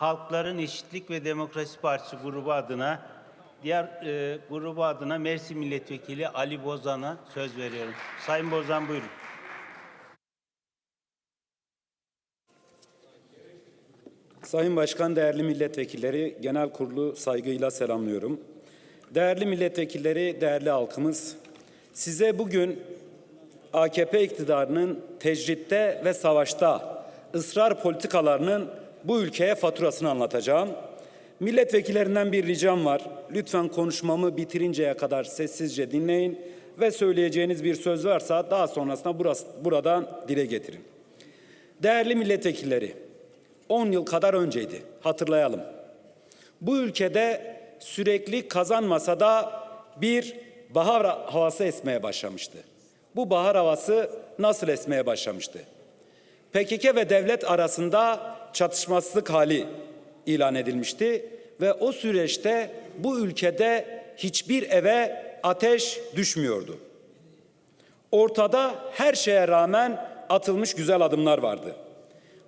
Halkların Eşitlik ve Demokrasi Partisi grubu adına diğer e, grubu adına Mersin Milletvekili Ali Bozan'a söz veriyorum. Sayın Bozan buyurun. Sayın Başkan, değerli milletvekilleri, genel kurulu saygıyla selamlıyorum. Değerli milletvekilleri, değerli halkımız, size bugün AKP iktidarının tecritte ve savaşta ısrar politikalarının bu ülkeye faturasını anlatacağım. Milletvekillerinden bir ricam var. Lütfen konuşmamı bitirinceye kadar sessizce dinleyin ve söyleyeceğiniz bir söz varsa daha sonrasında burası, buradan dile getirin. Değerli milletvekilleri, 10 yıl kadar önceydi. Hatırlayalım. Bu ülkede sürekli kazanmasa da bir bahar havası esmeye başlamıştı. Bu bahar havası nasıl esmeye başlamıştı? PKK ve devlet arasında çatışmazlık hali ilan edilmişti ve o süreçte bu ülkede hiçbir eve ateş düşmüyordu. Ortada her şeye rağmen atılmış güzel adımlar vardı.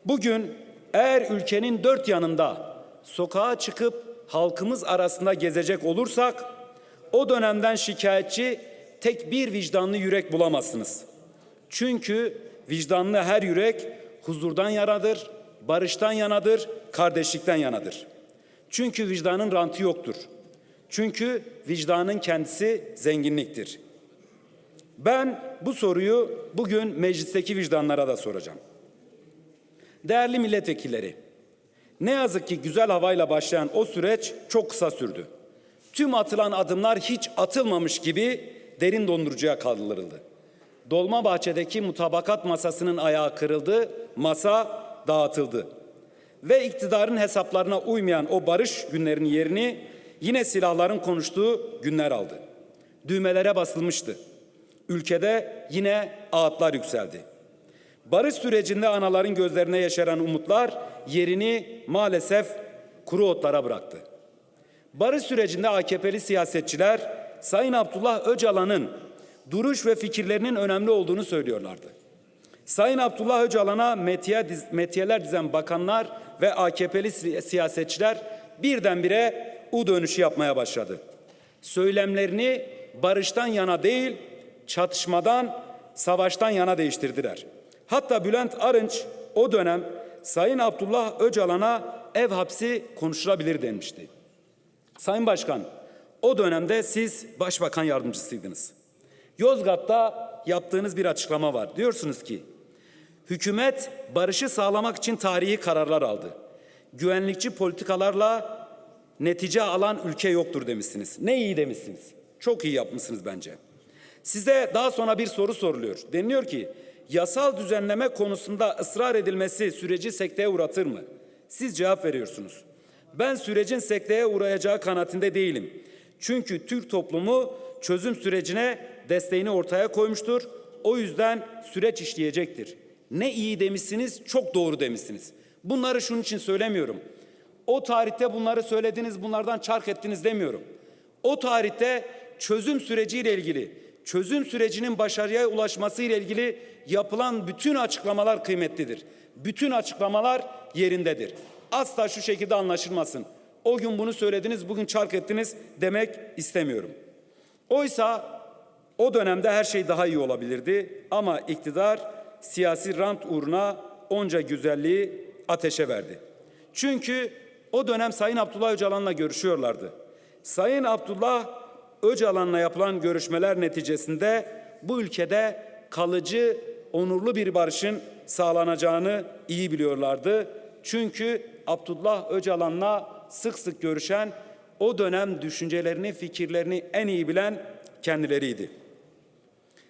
Bugün eğer ülkenin dört yanında sokağa çıkıp halkımız arasında gezecek olursak o dönemden şikayetçi tek bir vicdanlı yürek bulamazsınız. Çünkü vicdanlı her yürek huzurdan yanadır, barıştan yanadır, kardeşlikten yanadır. Çünkü vicdanın rantı yoktur. Çünkü vicdanın kendisi zenginliktir. Ben bu soruyu bugün meclisteki vicdanlara da soracağım. Değerli milletvekilleri, ne yazık ki güzel havayla başlayan o süreç çok kısa sürdü. Tüm atılan adımlar hiç atılmamış gibi derin dondurucuya kaldırıldı. Dolmabahçe'deki mutabakat masasının ayağı kırıldı, masa dağıtıldı. Ve iktidarın hesaplarına uymayan o barış günlerinin yerini yine silahların konuştuğu günler aldı. Düğmelere basılmıştı. Ülkede yine ağıtlar yükseldi. Barış sürecinde anaların gözlerine yeşeren umutlar yerini maalesef kuru otlara bıraktı. Barış sürecinde AKP'li siyasetçiler Sayın Abdullah Öcalan'ın duruş ve fikirlerinin önemli olduğunu söylüyorlardı. Sayın Abdullah Öcalan'a metiye, metiyeler dizen bakanlar ve AKP'li si- siyasetçiler birdenbire U dönüşü yapmaya başladı. Söylemlerini barıştan yana değil, çatışmadan, savaştan yana değiştirdiler. Hatta Bülent Arınç o dönem Sayın Abdullah Öcalan'a ev hapsi konuşulabilir denmişti. Sayın Başkan, o dönemde siz Başbakan Yardımcısıydınız. Yozgat'ta yaptığınız bir açıklama var. Diyorsunuz ki, hükümet barışı sağlamak için tarihi kararlar aldı. Güvenlikçi politikalarla netice alan ülke yoktur demişsiniz. Ne iyi demişsiniz. Çok iyi yapmışsınız bence. Size daha sonra bir soru soruluyor. Deniliyor ki yasal düzenleme konusunda ısrar edilmesi süreci sekteye uğratır mı? Siz cevap veriyorsunuz. Ben sürecin sekteye uğrayacağı kanaatinde değilim. Çünkü Türk toplumu çözüm sürecine desteğini ortaya koymuştur. O yüzden süreç işleyecektir. Ne iyi demişsiniz, çok doğru demişsiniz. Bunları şunun için söylemiyorum. O tarihte bunları söylediniz, bunlardan çark ettiniz demiyorum. O tarihte çözüm süreciyle ilgili, çözüm sürecinin başarıya ulaşması ile ilgili yapılan bütün açıklamalar kıymetlidir. Bütün açıklamalar yerindedir. Asla şu şekilde anlaşılmasın. O gün bunu söylediniz, bugün çark ettiniz demek istemiyorum. Oysa o dönemde her şey daha iyi olabilirdi ama iktidar siyasi rant uğruna onca güzelliği ateşe verdi. Çünkü o dönem Sayın Abdullah Öcalan'la görüşüyorlardı. Sayın Abdullah Öcalan'la yapılan görüşmeler neticesinde bu ülkede kalıcı, onurlu bir barışın sağlanacağını iyi biliyorlardı. Çünkü Abdullah Öcalan'la sık sık görüşen, o dönem düşüncelerini, fikirlerini en iyi bilen kendileriydi.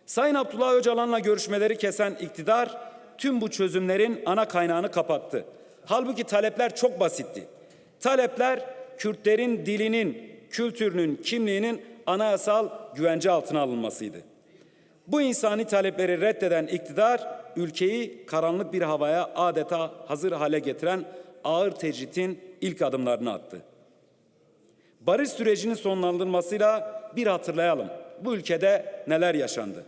Sayın Abdullah Öcalan'la görüşmeleri kesen iktidar tüm bu çözümlerin ana kaynağını kapattı. Halbuki talepler çok basitti. Talepler Kürtlerin dilinin, kültürünün, kimliğinin anayasal güvence altına alınmasıydı. Bu insani talepleri reddeden iktidar ülkeyi karanlık bir havaya adeta hazır hale getiren ağır tecritin ilk adımlarını attı. Barış sürecinin sonlandırılmasıyla bir hatırlayalım. Bu ülkede neler yaşandı?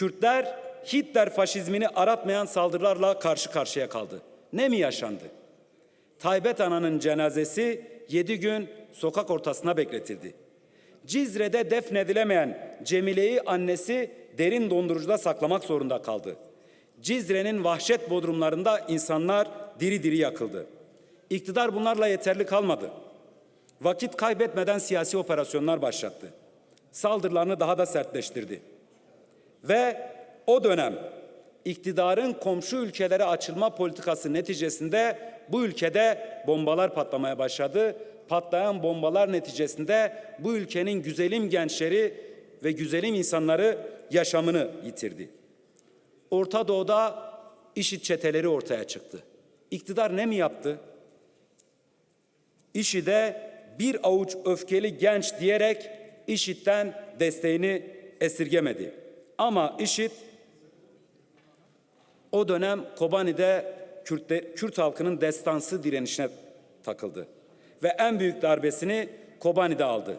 Kürtler Hitler faşizmini aratmayan saldırılarla karşı karşıya kaldı. Ne mi yaşandı? Taybet Ana'nın cenazesi yedi gün sokak ortasına bekletildi. Cizre'de defnedilemeyen Cemile'yi annesi derin dondurucuda saklamak zorunda kaldı. Cizre'nin vahşet bodrumlarında insanlar diri diri yakıldı. İktidar bunlarla yeterli kalmadı. Vakit kaybetmeden siyasi operasyonlar başlattı. Saldırılarını daha da sertleştirdi. Ve o dönem iktidarın komşu ülkelere açılma politikası neticesinde bu ülkede bombalar patlamaya başladı. Patlayan bombalar neticesinde bu ülkenin güzelim gençleri ve güzelim insanları yaşamını yitirdi. Orta Doğu'da IŞİD çeteleri ortaya çıktı. İktidar ne mi yaptı? IŞİD'e bir avuç öfkeli genç diyerek IŞİD'den desteğini esirgemedi. Ama IŞİD o dönem Kobani'de Kürtler, Kürt halkının destansı direnişine takıldı. Ve en büyük darbesini Kobani'de aldı.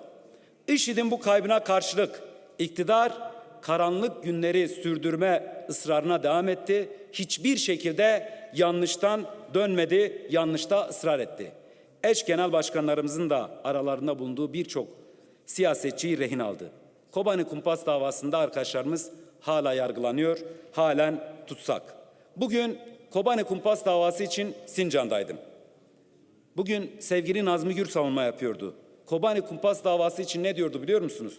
IŞİD'in bu kaybına karşılık iktidar karanlık günleri sürdürme ısrarına devam etti. Hiçbir şekilde yanlıştan dönmedi, yanlışta ısrar etti. Eş genel başkanlarımızın da aralarında bulunduğu birçok siyasetçiyi rehin aldı. Kobani kumpas davasında arkadaşlarımız hala yargılanıyor, halen tutsak. Bugün Kobani kumpas davası için Sincan'daydım. Bugün sevgili Nazmi Gür savunma yapıyordu. Kobani kumpas davası için ne diyordu biliyor musunuz?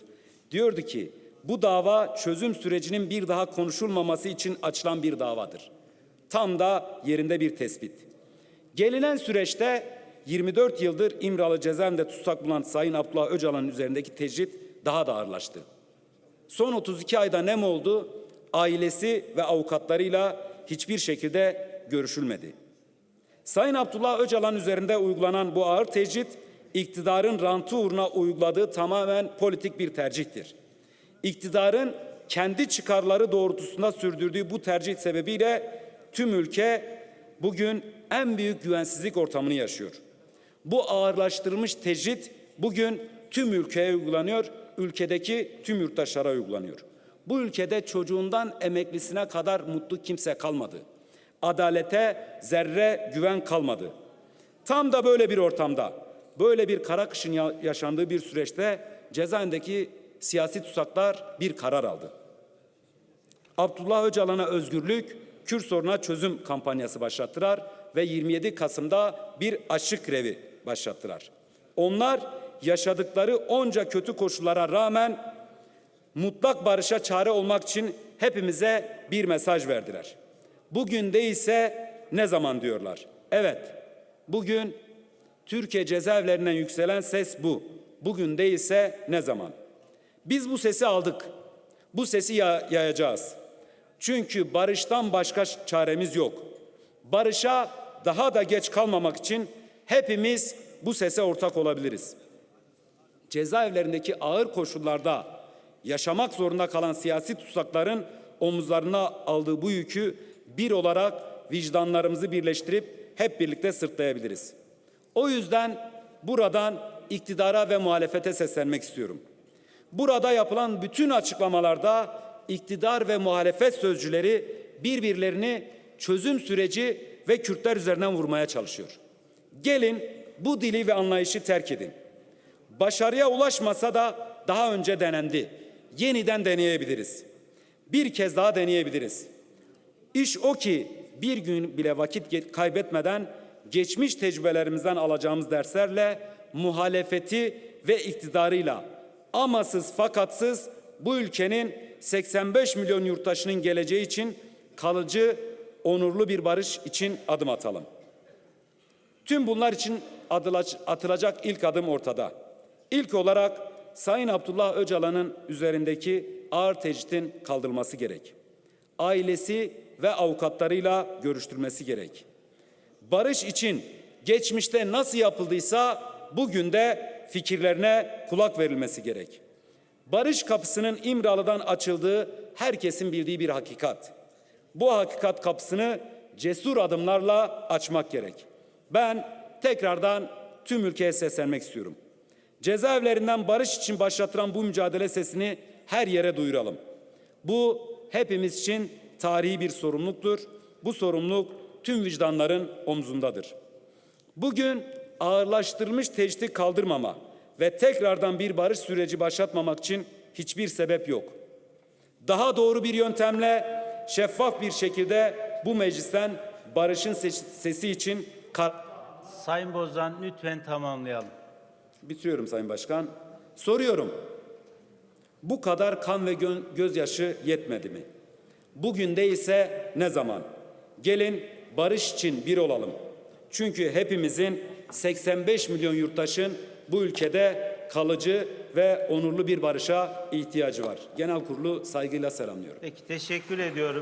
Diyordu ki bu dava çözüm sürecinin bir daha konuşulmaması için açılan bir davadır. Tam da yerinde bir tespit. Gelinen süreçte 24 yıldır İmralı cezaevinde tutsak bulunan Sayın Abdullah Öcalan'ın üzerindeki tecrit daha da ağırlaştı. Son 32 ayda ne mi oldu? Ailesi ve avukatlarıyla hiçbir şekilde görüşülmedi. Sayın Abdullah Öcalan üzerinde uygulanan bu ağır tecrit, iktidarın rantı uğruna uyguladığı tamamen politik bir tercihtir. İktidarın kendi çıkarları doğrultusunda sürdürdüğü bu tercih sebebiyle tüm ülke bugün en büyük güvensizlik ortamını yaşıyor. Bu ağırlaştırılmış tecrit bugün tüm ülkeye uygulanıyor, ülkedeki tüm yurttaşlara uygulanıyor. Bu ülkede çocuğundan emeklisine kadar mutlu kimse kalmadı. Adalete zerre güven kalmadı. Tam da böyle bir ortamda, böyle bir kara kışın ya- yaşandığı bir süreçte cezaevindeki siyasi tutsaklar bir karar aldı. Abdullah Öcalan'a özgürlük, Kürt sorununa çözüm kampanyası başlattılar ve 27 Kasım'da bir açık grevi başlattılar. Onlar yaşadıkları onca kötü koşullara rağmen mutlak barışa çare olmak için hepimize bir mesaj verdiler. Bugün değilse ne zaman diyorlar. Evet, bugün Türkiye cezaevlerinden yükselen ses bu. Bugün değilse ne zaman? Biz bu sesi aldık. Bu sesi ya- yayacağız. Çünkü barıştan başka çaremiz yok. Barışa daha da geç kalmamak için hepimiz bu sese ortak olabiliriz. Cezaevlerindeki ağır koşullarda yaşamak zorunda kalan siyasi tutsakların omuzlarına aldığı bu yükü bir olarak vicdanlarımızı birleştirip hep birlikte sırtlayabiliriz. O yüzden buradan iktidara ve muhalefete seslenmek istiyorum. Burada yapılan bütün açıklamalarda iktidar ve muhalefet sözcüleri birbirlerini çözüm süreci ve Kürtler üzerinden vurmaya çalışıyor. Gelin bu dili ve anlayışı terk edin. Başarıya ulaşmasa da daha önce denendi. Yeniden deneyebiliriz. Bir kez daha deneyebiliriz. İş o ki bir gün bile vakit kaybetmeden geçmiş tecrübelerimizden alacağımız derslerle muhalefeti ve iktidarıyla amasız fakatsız bu ülkenin 85 milyon yurttaşının geleceği için kalıcı, onurlu bir barış için adım atalım. Tüm bunlar için atılacak ilk adım ortada. İlk olarak Sayın Abdullah Öcalan'ın üzerindeki ağır tecritin kaldırılması gerek. Ailesi ve avukatlarıyla görüştürmesi gerek. Barış için geçmişte nasıl yapıldıysa bugün de fikirlerine kulak verilmesi gerek. Barış kapısının İmralı'dan açıldığı herkesin bildiği bir hakikat. Bu hakikat kapısını cesur adımlarla açmak gerek. Ben tekrardan tüm ülkeye seslenmek istiyorum. Cezaevlerinden barış için başlatılan bu mücadele sesini her yere duyuralım. Bu hepimiz için tarihi bir sorumluluktur. Bu sorumluluk tüm vicdanların omzundadır. Bugün ağırlaştırılmış teşvik kaldırmama ve tekrardan bir barış süreci başlatmamak için hiçbir sebep yok. Daha doğru bir yöntemle şeffaf bir şekilde bu meclisten barışın ses- sesi için Sayın Bozan lütfen tamamlayalım. Bitiriyorum Sayın Başkan. Soruyorum. Bu kadar kan ve gö- gözyaşı yetmedi mi? Bugün değilse ne zaman? Gelin barış için bir olalım. Çünkü hepimizin 85 milyon yurttaşın bu ülkede kalıcı ve onurlu bir barışa ihtiyacı var. Genel kurulu saygıyla selamlıyorum. Peki teşekkür ediyorum.